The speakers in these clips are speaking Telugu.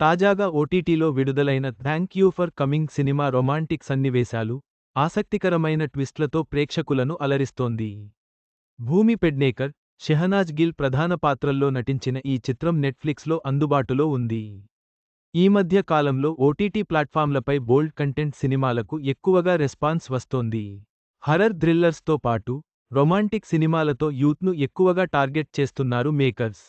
తాజాగా ఓటీటీలో విడుదలైన థ్యాంక్ యూ ఫర్ కమింగ్ సినిమా రొమాంటిక్ సన్నివేశాలు ఆసక్తికరమైన ట్విస్ట్లతో ప్రేక్షకులను అలరిస్తోంది. భూమి పెడ్నేకర్ షెహనాజ్ గిల్ ప్రధాన పాత్రల్లో నటించిన ఈ చిత్రం నెట్ఫ్లిక్స్లో అందుబాటులో ఉంది. ఈ మధ్య కాలంలో ఓటీటీ ప్లాట్ఫామ్లపై బోల్డ్ కంటెంట్ సినిమాలకు ఎక్కువగా రెస్పాన్స్ వస్తోంది. హర్రర్ థ్రిల్లర్స్తో పాటు రొమాంటిక్ సినిమాలతో యూత్ను ఎక్కువగా టార్గెట్ చేస్తున్నారు మేకర్స్.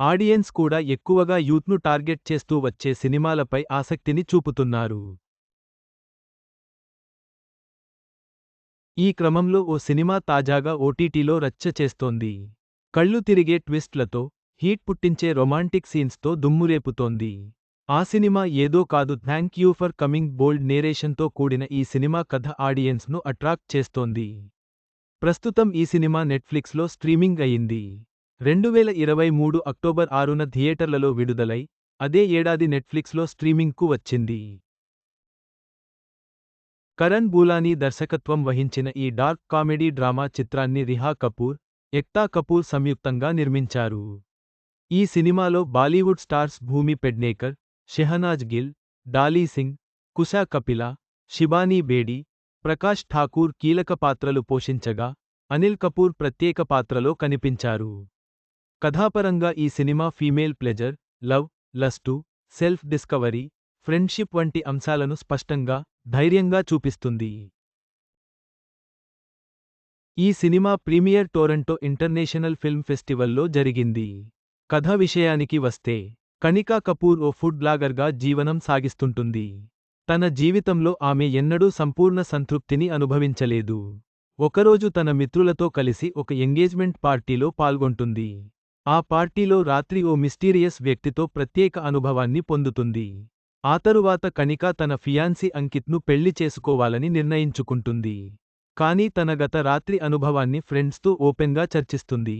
ఆడియన్స్ కూడా ఎక్కువగా యూత్ను టార్గెట్ చేస్తూ వచ్చే సినిమాలపై ఆసక్తిని చూపుతున్నారు. ఈ క్రమంలో ఓ సినిమా తాజాగా ఓటీటీలో రచ్చ చేస్తోంది. కళ్ళు తిరిగే ట్విస్ట్లతో హీట్ పుట్టించే రొమాంటిక్ సీన్స్తో దుమ్మురేపుతోంది. ఆ సినిమా ఏదో కాదు thank you for coming bold నేరేషన్తో కూడిన ఈ సినిమా కథ ఆడియన్స్ను అట్రాక్ట్ చేస్తోంది. ప్రస్తుతం ఈ సినిమా నెట్ఫ్లిక్స్లో స్ట్రీమింగ్ అయింది. రెండువేల ఇరవై మూడు అక్టోబర్ ఆరున థియేటర్లలో విడుదలై అదే ఏడాది నెట్ఫ్లిక్స్లో స్ట్రీమింగ్కు వచ్చింది. కరణ్ బూలానీ దర్శకత్వం వహించిన ఈ డార్క్ కామెడీ డ్రామా చిత్రాన్ని రిహా కపూర్ ఎక్తా కపూర్ సంయుక్తంగా నిర్మించారు. ఈ సినిమాలో బాలీవుడ్ స్టార్స్ భూమి పెడ్నేకర్ షెహనాజ్ గిల్ డాలీ సింగ్ కుషా కపిల శిబానీ బేడి ప్రకాష్ ఠాకూర్ కీలక పాత్రలు పోషించగా అనిల్ కపూర్ ప్రత్యేక పాత్రలో కనిపించారు. కథాపరంగా ఈ cinema female pleasure love lust self discovery friendship వంటి అంశాలను స్పష్టంగా ధైర్యంగా చూపిస్తుంది. ఈ cinema premiere Toronto international film ఫెస్టివల్లో జరిగింది. కథ విషయానికి వస్తే కణికా కపూర్ ఓ ఫుడ్ బ్లాగర్గా జీవనం సాగిస్తుంటుంది. తన జీవితంలో ఆమె ఎన్నడూ సంపూర్ణ సంతృప్తిని అనుభవించలేదు. ఒకరోజు తన మిత్రులతో కలిసి ఒక ఎంగేజ్మెంట్ పార్టీలో పాల్గొంటుంది. ఆ పార్టీలో రాత్రి ఓ మిస్టీరియస్ వ్యక్తితో ప్రత్యేక అనుభవాన్ని పొందుతుంది. ఆ తరువాత కనిక తన ఫియాన్సీ అంకిత్ను పెళ్ళి చేసుకోవాలని నిర్ణయించుకుంటుంది. కానీ తన గత రాత్రి అనుభవాన్ని ఫ్రెండ్స్తో ఓపెన్గా చర్చిస్తుంది.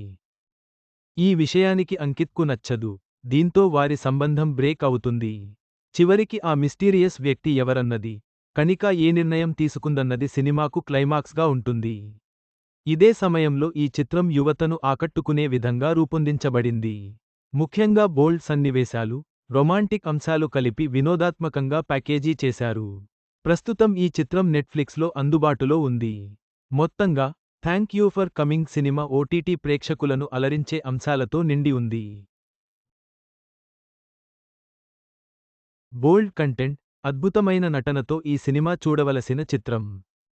ఈ విషయానికి అంకిత్కు నచ్చదు. దీంతో వారి సంబంధం బ్రేక్ అవుతుంది. చివరికి ఆ మిస్టీరియస్ వ్యక్తి ఎవరన్నది? కనిక ఏ నిర్ణయం తీసుకుందన్నది సినిమాకు క్లైమాక్స్గా ఉంటుంది. ఇదే సమయంలో ఈ చిత్రం యువతను ఆకట్టుకునే విధంగా రూపొందించబడింది. ముఖ్యంగా బోల్డ్ సన్నివేశాలు రొమాంటిక్ అంశాలు కలిపి వినోదాత్మకంగా ప్యాకేజీ చేశారు. ప్రస్తుతం ఈ చిత్రం నెట్ఫ్లిక్స్లో అందుబాటులో ఉంది. మొత్తంగా thank you for coming cinema OTT ప్రేక్షకులను అలరించే అంశాలతో నిండి ఉంది. బోల్డ్ కంటెంట్ అద్భుతమైన నటనతో ఈ సినిమా చూడవలసిన చిత్రం.